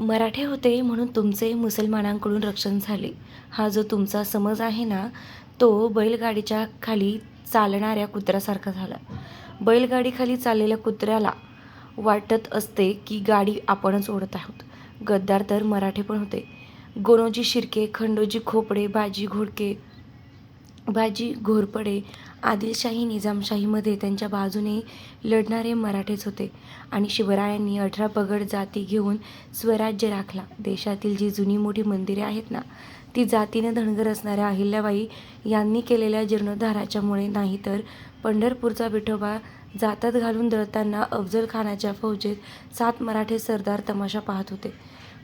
मराठे होते म्हणून तुमचे मुसलमानांकडून रक्षण झाले. हा जो तुमचा समज आहे ना तो बैलगाडीच्या खाली चालणाऱ्या कुत्र्यासारखा झाला. बैलगाडीखाली चाललेल्या कुत्र्याला वाटत असते की गाडी आपणच ओढत आहोत. गद्दार तर मराठे पण होते. गोनोजी शिर्के खंडोजी खोपडे बाजी घोडके बाजी घोरपडे आदिलशाही निजामशाहीमध्ये त्यांच्या बाजूने लढणारे मराठेच होते आणि शिवरायांनी अठरा पगड जाती घेऊन स्वराज्य राखला. देशातील जी जुनी मोठी मंदिरे आहेत ना ती जातीने धनगर असणाऱ्या अहिल्याबाई यांनी केलेल्या जीर्णोद्धाराच्यामुळे नाही तर पंढरपूरचा विठोबा जातात घालून दळताना अफजल खानाच्या फौजेत सात मराठे सरदार तमाशा पाहत होते.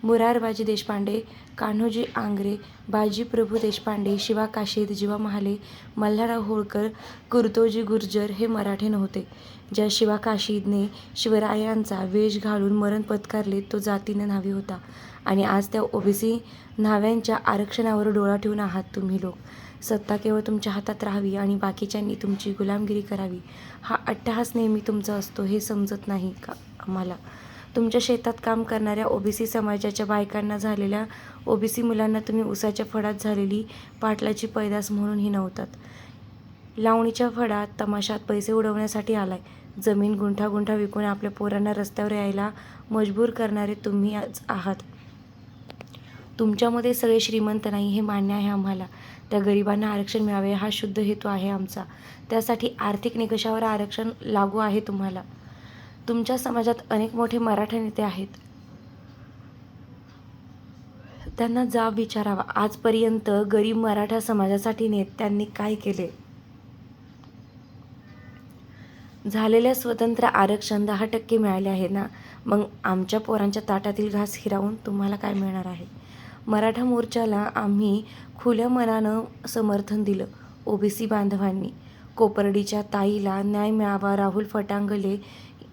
मुरारबाजी देशपांडे कान्होजी आंग्रे बाजी प्रभू देशपांडे शिवा काशीद जीवा महाले मल्हारराव होळकर कुर्तोजी गुर्जर हे मराठे नव्हते. ज्या शिवा काशीदने शिवरायांचा वेश घालून मरण पत्कारले तो जातीने न्हावी होता. आणि आज त्या ओबीसी न्हाव्यांच्या आरक्षणावर डोळा ठेवून आहात तुम्ही लोक. सत्ता केवळ तुमच्या हातात राहावी आणि बाकीच्यांनी तुमची गुलामगिरी करावी. हा अट्टहास नेहमी तुमचा असतो हे समजत नाही का आम्हाला? तुमच्या शेतात काम करणाऱ्या ओबीसी समाजाच्या बायकांना झालेल्या ओबीसी मुलांना तुम्ही उसाच्या फडात झालेली पाटलाची पैदास म्हणून हिनवतात लावणीच्या फडात तमाशात पैसे उडवण्यासाठी आलाय. जमीन गुंठा गुंठा विकून आपल्या पोरांना रस्त्यावर यायला मजबूर करणारे तुम्ही आज आहात. तुमच्यामध्ये सगळे श्रीमंत नाही हे मान्य आहे आम्हाला. त्या गरिबांना आरक्षण मिळावे हा शुद्ध हेतू आहे आमचा. त्यासाठी आर्थिक निकषावर आरक्षण लागू आहे तुम्हाला. तुमच्या समाजात अनेक मोठे मराठा नेते आहेत. त्यांना जाब विचारावा. आजपर्यंत गरीब मराठा समाजासाठी नेत्यांनी काय केले? झालेल्या स्वतंत्र आरक्षण दहा टक्के मिळाले आहे ना? मग आमच्या पोरांच्या ताटातील घास हिरावून तुम्हाला काय मिळणार आहे? मराठा मोर्चाला आम्ही खुल्या मनानं समर्थन दिलं ओबीसी बांधवांनी. कोपर्डीच्या ताईला न्याय मिळावा राहुल फटांगले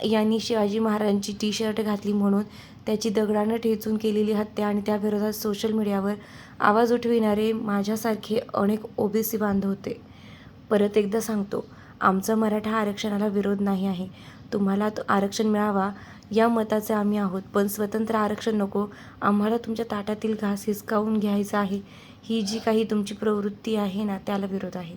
यांनी शिवाजी महाराजांची टी शर्ट घातली म्हणून त्याची दगडानं ठेचून केलेली हत्या आणि त्याविरोधात सोशल मीडियावर आवाज उठविणारे माझ्यासारखे अनेक ओबीसी बांधव होते. परत एकदा सांगतो आमचा मराठा आरक्षणाला विरोध नाही आहे. तुम्हाला तो आरक्षण मिळावा या मताचे आम्ही आहोत. पण स्वतंत्र आरक्षण नको. आम्हाला तुमच्या ताटातील घास हिसकावून घ्यायचा आहे. ही जी काही तुमची प्रवृत्ती आहे ना त्याला विरोध आहे.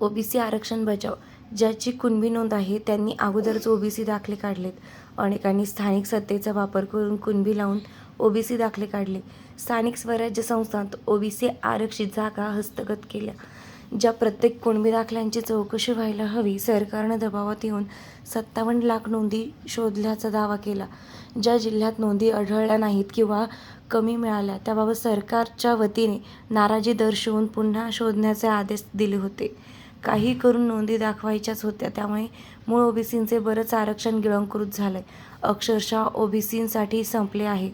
ओबीसी आरक्षण बचाव. ज्याची कुणबी नोंद आहे त्यांनी अगोदरच ओबीसी दाखले काढलेत. अनेकांनी स्थानिक सत्तेचा वापर करून कुणबी लावून ओबीसी दाखले काढले. स्थानिक स्वराज्य संस्थांत ओबीसी आरक्षित जागा हस्तगत केल्या. ज्या प्रत्येक कुणबी दाखल्यांची चौकशी व्हायला हवी सरकारनं दबावात येऊन सत्तावन्न लाख नोंदी शोधल्याचा दावा केला. ज्या जिल्ह्यात नोंदी आढळल्या नाहीत किंवा कमी मिळाल्या त्याबाबत सरकारच्या वतीने नाराजी दर्शवून पुन्हा शोधण्याचे आदेश दिले होते. काही करून नोंदी दाखवायच्याच होत्या. त्यामुळे मूळ ओबीसींचे बरंच आरक्षण गिळंकृत झालंय. अक्षरशः ओबीसींसाठी संपले आहे.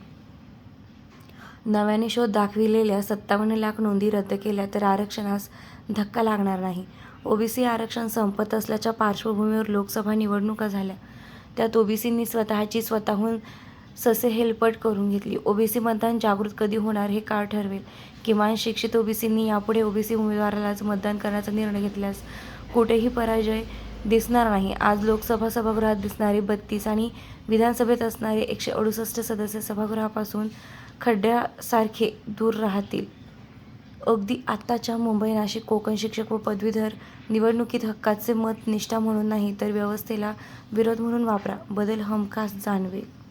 नव्याने शोध दाखविलेल्या सत्तावन्न लाख नोंदी रद्द केल्या तर आरक्षणास धक्का लागणार नाही. ओबीसी आरक्षण संपत असल्याच्या पार्श्वभूमीवर लोकसभा निवडणुका झाल्या. त्यात ओबीसींनी स्वतःची स्वतःहून ससे हेलपट करून घेतली. ओबीसी मतदान जागृत कधी होणार हे काळ ठरवेल? किमान शिक्षित ओबीसींनी यापुढे ओबीसी उमेदवारालाच मतदान करण्याचा निर्णय घेतल्यास कुठेही पराजय दिसणार नाही. आज लोकसभा सभागृहात दिसणारे बत्तीस आणि विधानसभेत असणारे एकशे अडुसष्ट सदस्य सभागृहापासून खड्ड्यासारखे दूर राहतील. अगदी आत्ताच्या मुंबई नाशिक कोकण शिक्षक व पदवीधर निवडणुकीत हक्काचे मत निष्ठा म्हणून नाही तर व्यवस्थेला विरोध म्हणून वापरा. बदल हमखास जाणवेल.